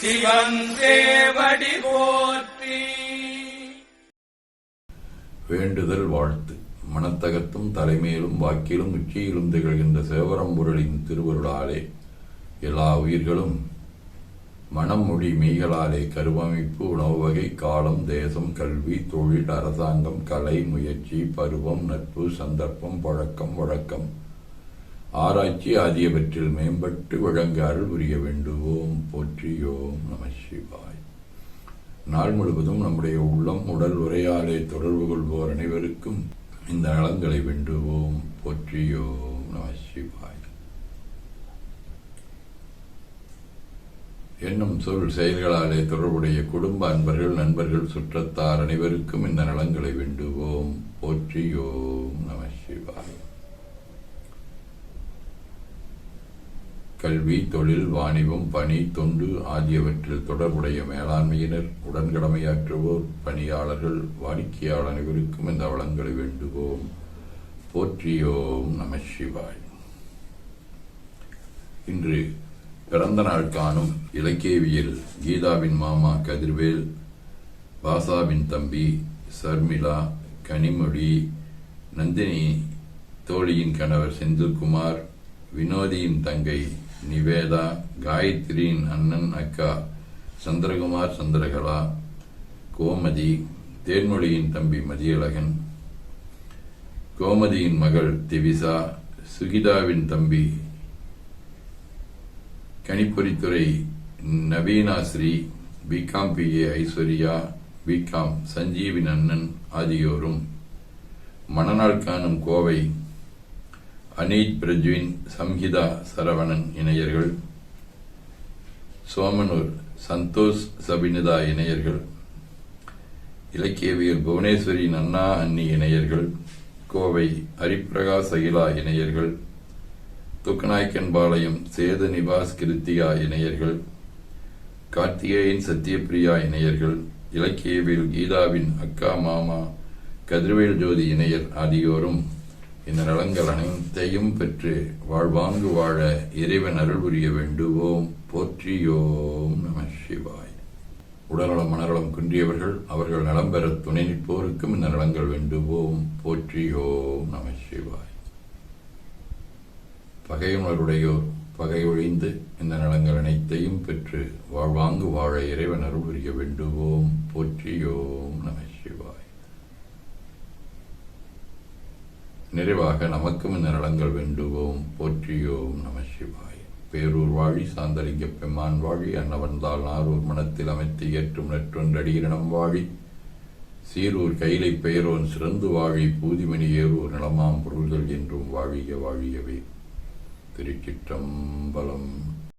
சிவன் போற்றி. வேண்டுதல் வாழ்த்து. மனத்தகத்தும் தலைமையிலும் வாக்கிலும் உச்சியிலும் திகழ்கின்ற சேவரம்பொருளின் திருவருளாலே எல்லா உயிர்களும் மனம் மொழி மெய்களாலே கருவமைப்பு உணவு வகை காலம் தேசம் கல்வி தொழில் அரசாங்கம் கலை முயற்சி பருவம் நட்பு சந்தர்ப்பம் பழக்கம் வழக்கம். ஆராய்ச்சி ஆகியவற்றில் மேம்பட்டு வழங்க அருள் புரிய வேண்டுவோம் போற்றியோம் நம சிவாய். நாள் முழுவதும் நம்முடைய உள்ளம் உடல் உரையாலே தொடர்பு கொள்வோர் அனைவருக்கும் இந்த நலங்களை வேண்டுவோம் போற்றியோம் நம சிவாய். என்னும் சொல் செயல்களாலே தொடர்புடைய குடும்ப அன்பர்கள் நண்பர்கள் சுற்றத்தார் அனைவருக்கும் இந்த நலங்களை வேண்டுவோம் போற்றியோம் நம சிவாய். கல்வி தொழில் வாணிபம் பணி தொண்டு ஆகியவற்றில் தொடர்புடைய மேலாண்மையினர் உடன்கடமையாற்றுவோர் பணியாளர்கள் வாடிக்கையாளர் அனைவருக்கும் இந்த வளங்களை வேண்டுவோம். போற்றியோம் நம சிவாய். இன்று பிறந்த நாள் காணும் இலக்கியவியல் கீதாவின் மாமா கதிர்வேல் பாசாவின் தம்பி சர்மிளா கனிமொழி நந்தினி தோழியின் கணவர் செந்தில்குமார் வினோதியின் தங்கை நிவேதா காயத்ரியின் அண்ணன் அக்கா சந்திரகுமார் சந்திரகலா கோமதி தேன்மொழியின் தம்பி மதியழகன் கோமதியின் மகள் திவிசா சுகிதாவின் தம்பி கணிப்பொறித்துறை Naveenashri B Com B A Aishwarya B Com சஞ்சீவின் அண்ணன் ஆகியோரும் மணநாள் காணும் கோவை அனீத் பிரஜ்வின் சம்ஹிதா சரவணன் இணையர்கள் சோமனூர் சந்தோஷ் சபினிதா இணையர்கள் இலக்கியவியல் புவனேஸ்வரி அண்ணா அன்னி இணையர்கள் கோவை ஹரிப்பிரகாஷ் அகிலா இணையர்கள் துக்கநாயக்கன்பாளையம் சேது நிவாஸ் கிருத்தியா இணையர்கள் கார்த்திகேயன் சத்யபிரியா இணையர்கள் இலக்கியவியல் கீதாவின் அக்கா மாமா கதிர்வேல் ஜோதி இணையர் ஆகியோரும் இந்த நலங்கள் அனைத்தையும் பெற்று வாழ்வாங்கு வாழ இறைவன் அருள் புரிய வேண்டுவோம். போற்றியோம் நம சிவாய். உடல்நலம் மனநலம் குன்றியவர்கள் அவர்கள் நலம் பெற துணை நிற்போருக்கும் இந்த நலங்கள் வேண்டுவோம். போற்றியோம் நம சிவாய். பகையுணருடையோர் பகை ஒழிந்து இந்த நலங்கள் அனைத்தையும் பெற்று வாழ்வாங்கு வாழ இறைவன் அருள் புரிய வேண்டுவோம். போற்றியோம் நம சிவாய் நிறைவாக நமக்கும் இந்த நலங்கள் வேண்டுவோம். போற்றியோம் நம சிவாய். பேரூர் வாழி சாந்தலிங்க பெம்மான் வாழி அன்னவந்தால் நாரூர் மனத்தில் அமைத்து ஏற்றும் நெற்றொன்றடியினம் வாழி. சீரூர் கைலை பெயரோன் சிறந்து வாழி பூதிமணி ஏரூர் நிலமாம் பொருள்கள் என்றும் வாழிய வாழியவே திருச்சிற்றம்பலம்